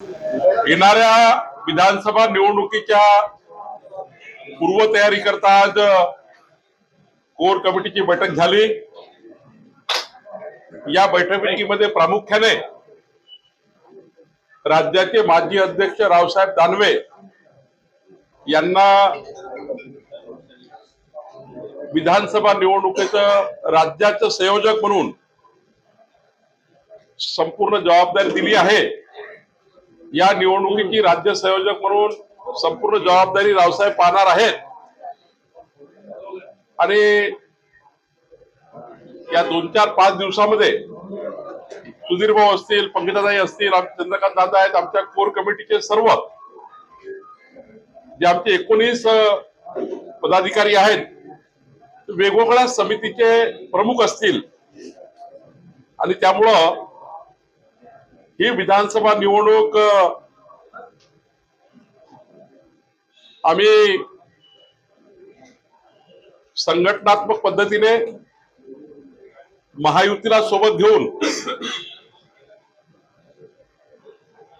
येणाऱ्या विधानसभा निवडणुकीच्या पूर्वतयारी करता आज कोर कमिटीची बैठक झाली. या बैठकीमध्ये प्रामुख्याने राज्याचे माजी अध्यक्ष रावसाहेब दानवे यांना विधानसभा निवडणुकीचं राज्याचं संयोजक म्हणून संपूर्ण जबाबदारी दिली आहे. या निवडणुकीची राज्य संयोजक म्हणून संपूर्ण जबाबदारी रावसाहेब पाहणार आहेत. आणि या दोन चार पाच दिवसामध्ये सुधीर भाऊ असतील पंकजाताई असतील चंद्रकांत दादा आहेत आमच्या कोर कमिटीचे सर्व जे आमचे एकोणीस पदाधिकारी आहेत वेगवेगळ्या समितीचे प्रमुख असतील. आणि त्यामुळं ही विधानसभा निवडणूक आम्ही संघटनात्मक पद्धतीने महायुतीला सोबत घेऊन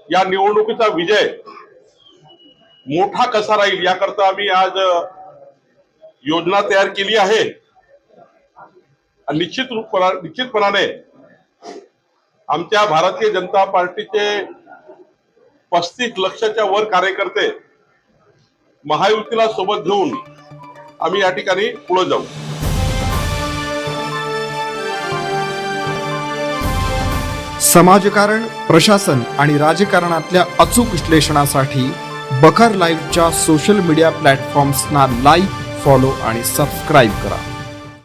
या निवडणुकीचा विजय मोठा कसा राहील याकरता आम्ही आज योजना तयार केली आहे. आणि निश्चित रूपपणा निश्चितपणाने आमच्या भारतीय जनता पार्टीचे पस्तीस लक्षाच्या वर कार्यकर्ते महायुतीला सोबत घेऊन आम्ही या ठिकाणी पुढे जाऊ. समाजकारण प्रशासन आणि राजकारणातल्या अचूक विश्लेषणासाठी बखर लाईव्हच्या सोशल मीडिया प्लॅटफॉर्म्सना लाईक फॉलो आणि सबस्क्राईब करा.